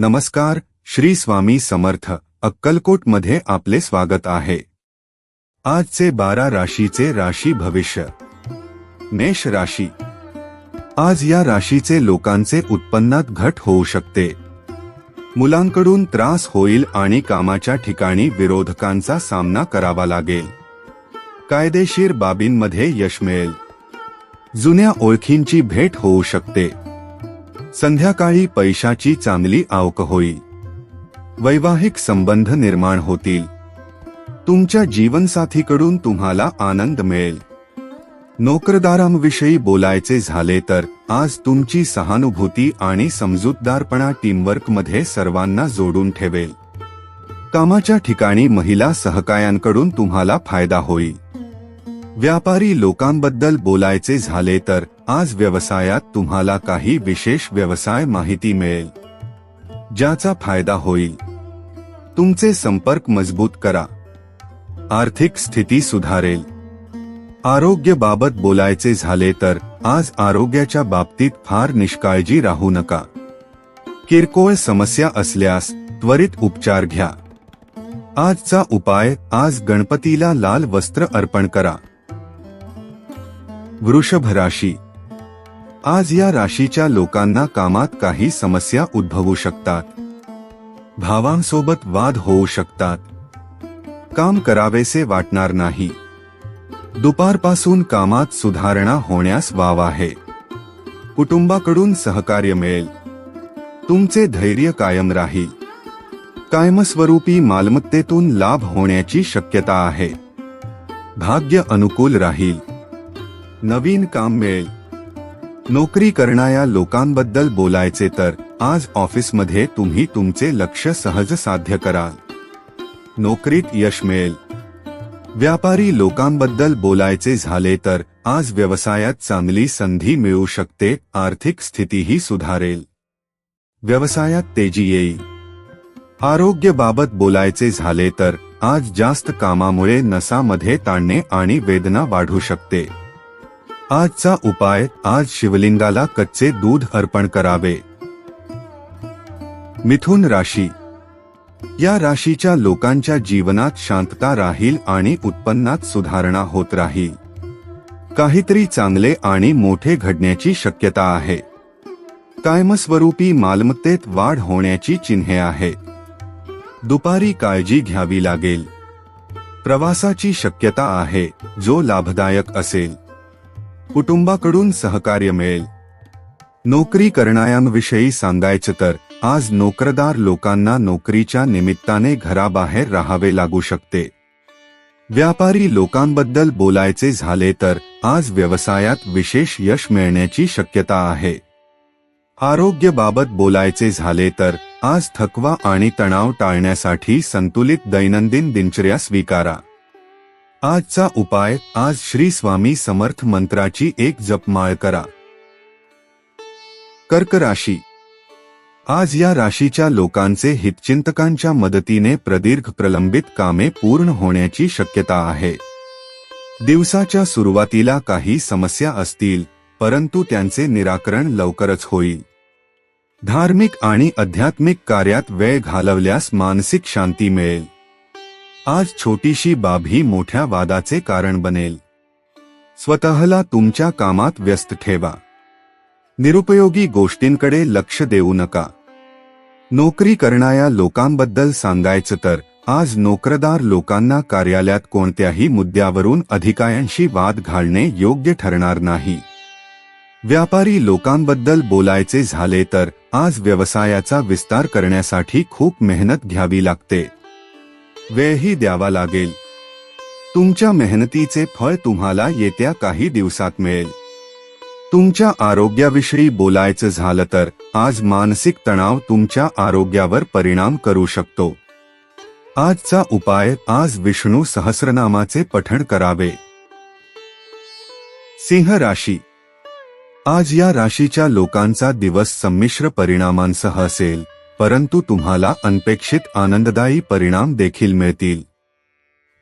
नमस्कार श्री स्वामी समर्थ अक्कलकोटमध्ये आपले स्वागत आहे. आजचे बारा राशीचे राशी भविष्य. मेष राशी. आज या राशीचे लोकांचे उत्पन्नात घट होऊ शकते. मुलांकडून त्रास होईल आणि कामाच्या ठिकाणी विरोधकांचा सामना करावा लागेल. कायदेशीर बाबींमध्ये यश मिळेल. जुन्या ओळखींची भेट होऊ शकते. संध्याकाळी पैशाची चांगली आवक होईल वैवाहिक संबंध निर्माण होतील. तुमच्या जीवनसाथीकडून तुम्हाला आनंद मिळेल. नोकरदारांविषयी बोलायचे झाले तर आज तुमची सहानुभूती आणि समजूतदारपणा टीमवर्कमध्ये सर्वांना जोडून ठेवेल. कामाच्या ठिकाणी महिला सहकायांकडून तुम्हाला फायदा होईल. व्यापारी लोकांबद्दल बोलायचे झाले तर आज व्यवसायात तुम्हाला काही विशेष व्यवसाय माहिती मिळेल. ज्याचा फायदा होईल. तुमचे संपर्क मजबूत करा. आर्थिक स्थिती सुधारेल. आरोग्याबाबत बोलायचे झाले तर आज आरोग्याच्या बाबतीत फार निष्काळजी राहू नका. किरकोळ समस्या असल्यास त्वरित उपचार घ्या. आजचा उपाय आज गणपतीला लाल वस्त्र अर्पण करा. वृषभ राशी आज या राशीच्या लोकांना कामात काही समस्या उद्भवू शकतात. भावांसोबत वाद होऊ शकतात. काम करावेसे वाटणार नाही. दुपारपासून कामात सुधारणा होण्यास वाव आहे. कुटुंबाकडून सहकार्य मिळेल. तुमचे धैर्य कायम राहील. कायमस्वरूपी मालमत्तेतून लाभ होण्याची शक्यता आहे. भाग्य अनुकूल राहील. नवीन काम मिळेल. नोकरी करणाऱ्या लोकांबद्दल बोलायचे तर आज ऑफिसमध्ये तुम्ही तुमचे लक्ष सहज साध्य कराल. नोकरीत यश मिळेल. व्यापारी लोकांबद्दल बोलायचे झाले तर आज व्यवसायात चांगली संधी मिळू शकते आर्थिक स्थितीही सुधारेल. व्यवसायात तेजी येईल. आरोग्यबाबत बोलायचे झाले तर आज जास्त कामामुळे नसामध्ये ताणणे आणि वेदना वाढू शकते. आजचा उपाय आज शिवलिंगाला कच्चे दूध अर्पण करावे. मिथुन राशी. या राशीच्या लोकांच्या जीवनात शांतता राहील आणि उत्पन्नात सुधारणा होत राहील. काहीतरी चांगले आणि मोठे घडण्याची शक्यता आहे. कायमस्वरूपी मालमत्तेत वाढ होण्याची चिन्हे आहे दुपारी काळजी घ्यावी लागेल. प्रवासाची शक्यता आहे जो लाभदायक असेल. कुटुंबाकडून सहकार्य मिळेल. नोकरी करणाऱ्यांविषयी सांगायचं तर आज नोकरदार लोकांना नोकरीच्या निमित्ताने घराबाहेर राहावे लागू शकते. व्यापारी लोकांबद्दल बोलायचे झाले तर आज व्यवसायात विशेष यश मिळण्याची शक्यता आहे. आरोग्यबाबत बोलायचे झाले तर आज थकवा आणि तणाव टाळण्यासाठी संतुलित दैनंदिन दिनचर्या स्वीकारा. आजचा उपाय आज श्री स्वामी समर्थ मंत्राची एक जपमाळ करा. कर्क राशी. आज या राशीच्या लोकांचे हितचिंतकांच्या मदतीने प्रदीर्घ प्रलंबित कामे पूर्ण होण्याची शक्यता आहे. दिवसाच्या सुरुवातीला काही समस्या असतील परंतु त्यांचे निराकरण लवकरच होईल. धार्मिक आणि आध्यात्मिक कार्यात वेळ घालवल्यास मानसिक शांती मिळेल. आज छोटीशी बाब ही मोठ्या वादाचे कारण बनेल. स्वतःला तुमच्या कामात व्यस्त ठेवा. निरुपयोगी गोष्टींकडे लक्ष देऊ नका. नोकरी करणाऱ्या लोकांबद्दल सांगायचं तर आज नोकरदार लोकांना कार्यालयात कोणत्याही मुद्द्यावरून अधिकाऱ्यांशी वाद घालणे योग्य ठरणार नाही. व्यापारी लोकांबद्दल बोलायचे झाले तर आज व्यवसायाचा विस्तार करण्यासाठी खूप मेहनत घ्यावी लागते. वेळही द्यावा लागेल. तुमच्या मेहनतीचे फळ तुम्हाला येत्या काही दिवसात मिळेल. तुमच्या आरोग्याविषयी बोलायचं झालं तर आज मानसिक तणाव तुमच्या आरोग्यावर परिणाम करू शकतो. आजचा उपाय आज विष्णू सहस्रनामाचे पठण करावे. सिंह राशी. आज या राशीच्या लोकांचा दिवस संमिश्र परिणामांसह असेल. परंतु तुम्हाला अनपेक्षित आनंददायी परिणाम देखील मिळतील.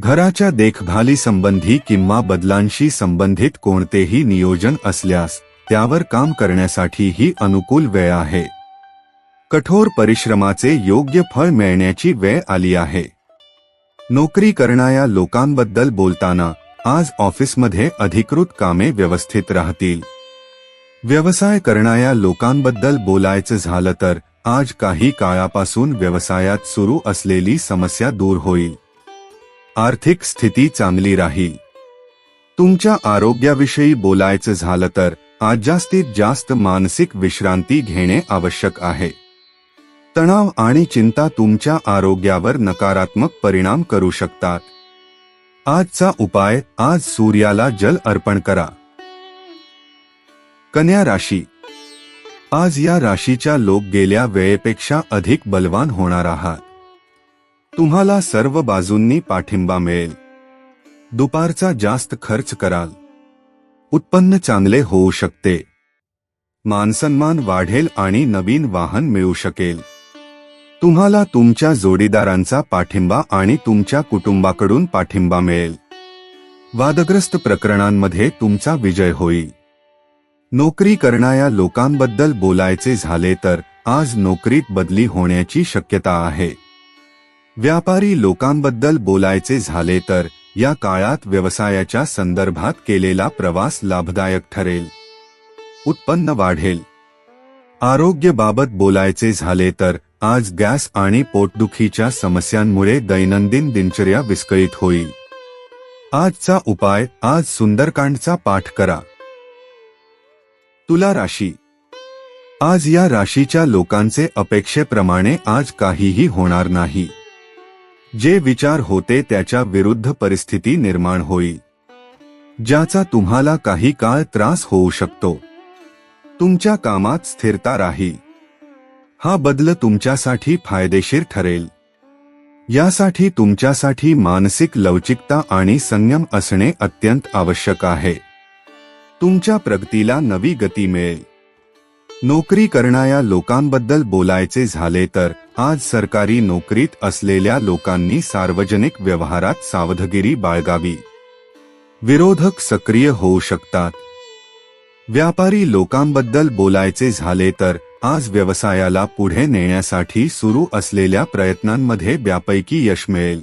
घराच्या देखभाली संबंधी किंवा बदलांशी संबंधित कोणतेही नियोजन असल्यास त्यावर काम करण्यासाठी ही अनुकूल वेळ आहे. कठोर परिश्रमाचे योग्य फळ मिळण्याची वेळ आली आहे. नोकरी करणाऱ्या लोकांबद्दल बोलताना आज ऑफिसमध्ये अधिकृत कामे व्यवस्थित राहतील. व्यवसाय करणाऱ्या लोकांबद्दल बोलायचं झालं तर आज काही काळापासून व्यवसायात सुरू असलेली समस्या दूर होईल. आर्थिक स्थिती चांगली राहील. तुमच्या आरोग्याविषयी बोलायचं झालं तर आज जास्तीत जास्त मानसिक विश्रांती घेणे आवश्यक आहे. तणाव आणि चिंता तुमच्या आरोग्यावर नकारात्मक परिणाम करू शकतात. आजचा उपाय आज सूर्याला जल अर्पण करा. कन्या राशी आज या राशीच्या लोक गेल्या वेळेपेक्षा अधिक बलवान होणार आहात. तुम्हाला सर्व बाजूंनी पाठिंबा मिळेल. दुपारचा जास्त खर्च कराल. उत्पन्न चांगले होऊ शकते. मानसन्मान वाढेल आणि नवीन वाहन मिळू शकेल. तुम्हाला तुमच्या जोडीदारांचा पाठिंबा आणि तुमच्या कुटुंबाकडून पाठिंबा मिळेल. वादग्रस्त प्रकरणांमध्ये तुमचा विजय होईल. नोकरी करणाऱ्या लोकांबद्दल बोलायचे झाले तर आज नोकरीत बदली होण्याची शक्यता आहे. व्यापारी लोकांबद्दल बोलायचे झाले तर या काळात व्यवसायाच्या संदर्भात केलेला प्रवास लाभदायक ठरेल. उत्पन्न वाढेल. आरोग्यबाबत बोलायचे झाले तर आज गॅस आणि पोटदुखीच्या समस्यांमुळे दैनंदिन दिनचर्या विस्कळीत होईल. आजचा उपाय आज सुंदरकांडचा पाठ करा. तुला राशी. आज या राशीच्या लोकांचे अपेक्षेप्रमाणे आज काहीही होणार नाही. जे विचार होते त्याच्या विरुद्ध परिस्थिती निर्माण होईल. ज्याचा तुम्हाला काही काळ त्रास होऊ शकतो. तुमच्या कामात स्थिरता राहील हा बदल तुमच्यासाठी फायदेशीर ठरेल. यासाठी तुमच्यासाठी मानसिक लवचिकता आणि संयम असणे अत्यंत आवश्यक आहे. तुमच्या प्रगतीला नवी गती मिळेल. नोकरी करणाऱ्या लोकांबद्दल बोलायचे झाले तर आज सरकारी नोकरीत असलेल्या लोकांनी सार्वजनिक व्यवहारात सावधगिरी बाळगावी. विरोधक सक्रिय होऊ शकतात. व्यापारी लोकांबद्दल बोलायचे झाले तर आज व्यवसायाला पुढे नेण्यासाठी सुरू असलेल्या प्रयत्नांमध्ये व्यापैकी यश मिळेल.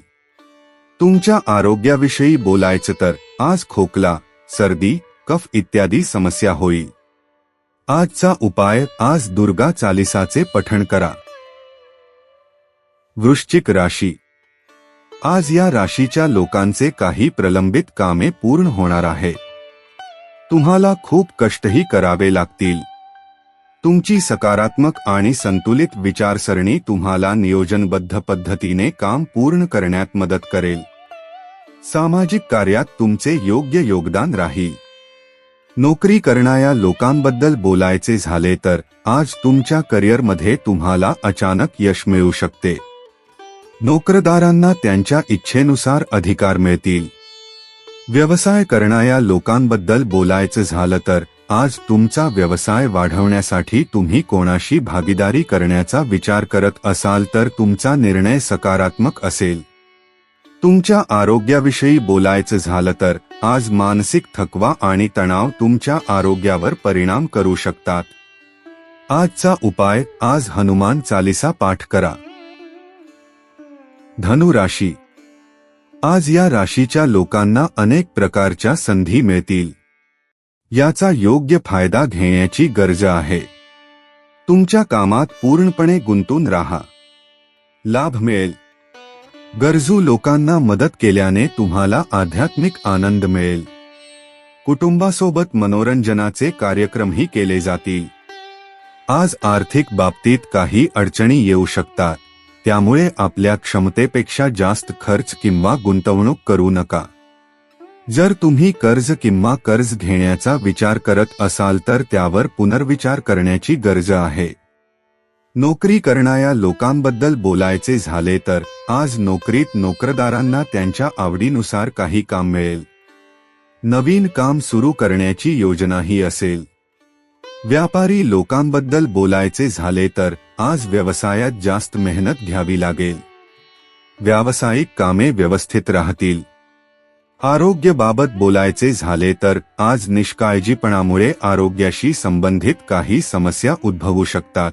तुमच्या आरोग्याविषयी बोलायचं तर आज खोकला सर्दी कफ इत्यादी समस्या होईल आजचा उपाय आज दुर्गा चालिसाचे पठण करा. वृश्चिक राशी. आज या राशीच्या लोकांचे काही प्रलंबित कामे पूर्ण होणार आहे. तुम्हाला खूप कष्टही करावे लागतील. तुमची सकारात्मक आणि संतुलित विचारसरणी तुम्हाला नियोजनबद्ध पद्धतीने काम पूर्ण करण्यात मदत करेल. सामाजिक कार्यात तुमचे योग्य योगदान राहील. नोकरी करणाऱ्या लोकांबद्दल बोलायचे झाले तर आज तुमच्या करिअरमध्ये तुम्हाला अचानक यश मिळू शकते. नोकरदारांना त्यांच्या इच्छेनुसार अधिकार मिळतील. व्यवसाय करणाऱ्या लोकांबद्दल बोलायचं झालं तर आज तुमचा व्यवसाय वाढवण्यासाठी तुम्ही कोणाशी भागीदारी करण्याचा विचार करत असाल तर तुमचा निर्णय सकारात्मक असेल. तुमच्या आरोग्याविषयी बोलायचं झालं तर आज मानसिक थकवा आणि तणाव तुमच्या आरोग्यावर परिणाम करू शकतात. आजचा उपाय आज हनुमान चालिसा पाठ करा. धनु राशी. आज या राशीच्या लोकांना अनेक प्रकारच्या संधी मिळतील. याचा योग्य फायदा घेण्याची गरज आहे. तुमच्या कामात पूर्णपणे गुंतून राहा. लाभ मिळेल. गरजू लोकांना मदत केल्याने तुम्हाला आध्यात्मिक आनंद मिळेल. कुटुंबासोबत मनोरंजनाचे कार्यक्रमही केले जातील. आज आर्थिक बाबतीत काही अडचणी येऊ शकतात. त्यामुळे आपल्या क्षमतेपेक्षा जास्त खर्च किंवा गुंतवणूक करू नका. जर तुम्ही कर्ज किंवा कर्ज घेण्याचा विचार करत असाल तर त्यावर पुनर्विचार करण्याची गरज आहे. नोकरी करणाऱ्या लोकांबद्दल बोलायचे झाले तर आज नोकरीत नोकरदारांना त्यांच्या आवडीनुसार काही काम मिळेल. नवीन काम सुरू करण्याची योजनाही असेल. व्यापारी लोकांबद्दल बोलायचे झाले तर आज व्यवसायात जास्त मेहनत घ्यावी लागेल. व्यावसायिक कामे व्यवस्थित राहतील. आरोग्यबाबत बोलायचे झाले तर आज निष्काळजीपणामुळे आरोग्याशी संबंधित काही समस्या उद्भवू शकतात.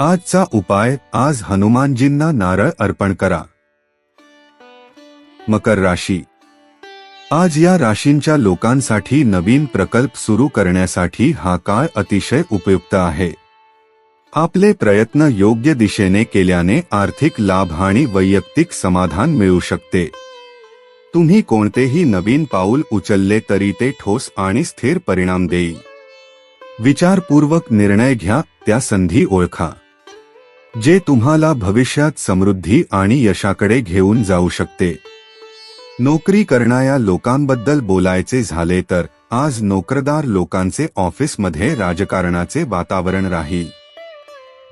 आजचा उपाय आज हनुमानजींना नारळ अर्पण करा. मकर राशी. आज या राशींच्या लोकांसाठी नवीन प्रकल्प सुरू करण्यासाठी हा काळ अतिशय उपयुक्त आहे. आपले प्रयत्न योग्य दिशेने केल्याने आर्थिक लाभ आणि वैयक्तिक समाधान मिळू शकते. तुम्ही कोणतेही नवीन पाऊल उचलले तरी ते ठोस आणि स्थिर परिणाम देईल. विचारपूर्वक निर्णय घ्या त्या संधी ओळखा. जे तुम्हाला भविष्यात समृद्धी आणि यशाकडे घेऊन जाऊ शकते. नोकरी करणाऱ्या लोकांबद्दल बोलायचे झाले तर आज नोकरदार लोकांचे ऑफिसमध्ये राजकारणाचे वातावरण राहील.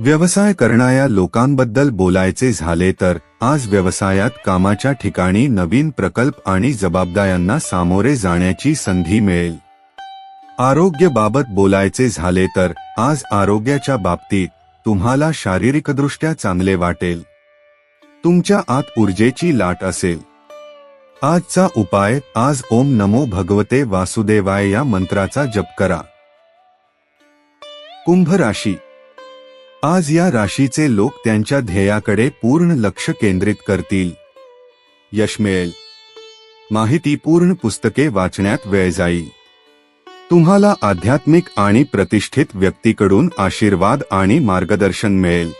व्यवसाय करणाऱ्या लोकांबद्दल बोलायचे झाले तर आज व्यवसायात कामाच्या ठिकाणी नवीन प्रकल्प आणि जबाबदाऱ्यांना सामोरे जाण्याची संधी मिळेल. आरोग्याबाबत बोलायचे झाले तर आज आरोग्याच्या बाबतीत तुम्हाला शारीरिकदृष्ट्या चांगले वाटेल. तुमच्या आत ऊर्जेची लाट असेल. आजचा उपाय आज ओम नमो भगवते वासुदेवाय या मंत्राचा जप करा. कुंभ राशी. आज या राशीचे लोक त्यांच्या ध्येयाकडे पूर्ण लक्ष केंद्रित करतील. यश मिळेल. माहितीपूर्ण पुस्तके वाचण्यात वेळ जाईल. तुम्हाला आध्यात्मिक आणि प्रतिष्ठित व्यक्तीकडून आशीर्वाद आणि मार्गदर्शन मिळेल.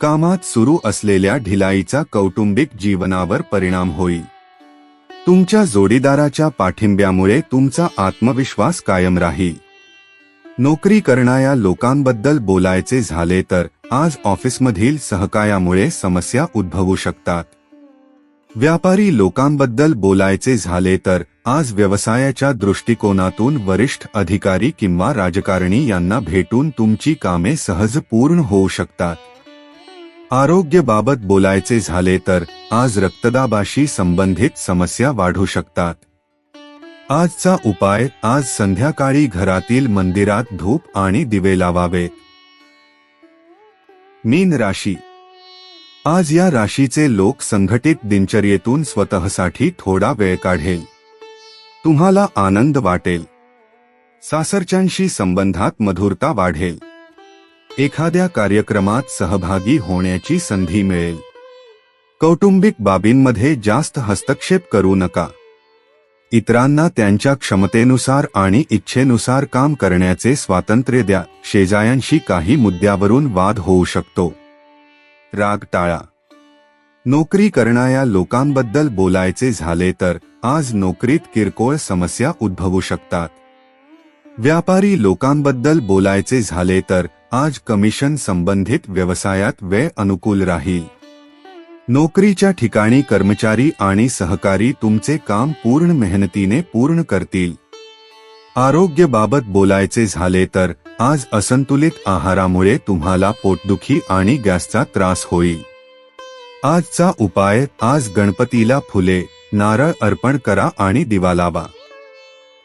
कामात सुरू असलेल्या ढिलाईचा कौटुंबिक जीवनावर परिणाम होईल. तुमच्या जोडीदाराच्या पाठिंब्यामुळे तुमचा आत्मविश्वास कायम राहील. नोकरी करणाऱ्या लोकांबद्दल बोलायचे झाले तर आज ऑफिसमधील सहकायामुळे समस्या उद्भवू शकतात. व्यापारी लोकांबद्दल बोलायचे झाले तर आज व्यवसायाच्या दृष्टिकोनातून वरिष्ठ अधिकारी किंवा राजकारणी यांना भेटून तुमची कामे सहज पूर्ण होऊ शकतात. आरोग्याबाबत बोलायचे झाले तर आज रक्तदाबाशी संबंधित समस्या वाढू शकतात. आजचा उपाय आज संध्याकाळी घरातील मंदिरात धूप आणि दिवे लावावे. मीन राशी. आज या राशीचे लोक संघटित दिनचर्येतून स्वतःसाठी थोडा वेळ काढेल. तुम्हाला आनंद वाटेल. सासरच्यांशी संबंधात मधुरता वाढेल. एखाद्या कार्यक्रमात सहभागी होण्याची संधी मिळेल. कौटुंबिक बाबींमध्ये जास्त हस्तक्षेप करू नका. इतरांना त्यांच्या क्षमतेनुसार आणि इच्छेनुसार काम करण्याचे स्वातंत्र्य द्या. शेजायांशी काही मुद्द्यावरून वाद होऊ शकतो. राग टाळा. नोकरी करणाऱ्या लोकांबद्दल बोलायचे झाले तर आज नोकरीत किरकोळ समस्या उद्भवू शकतात. व्यापारी लोकांबद्दल बोलायचे झाले तर आज कमिशन संबंधित व्यवसायात वेळ अनुकूल राहील. नोकरीच्या ठिकाणी कर्मचारी आणि सहकारी तुमचे काम पूर्ण मेहनतीने पूर्ण करतील. आरोग्याबाबत बोलायचे झाले तर आज असंतुलित आहारामुळे तुम्हाला पोटदुखी आणि गॅसचा त्रास होईल. आजचा उपाय आज गणपतीला फुले. नारळ अर्पण करा आणि दिवा लावा.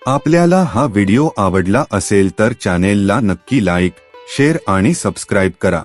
आपल्याला हा व्हिडिओ आवडला असेल तर चॅनेलला नक्की लाईक शेअर आणि सबस्क्राईब करा.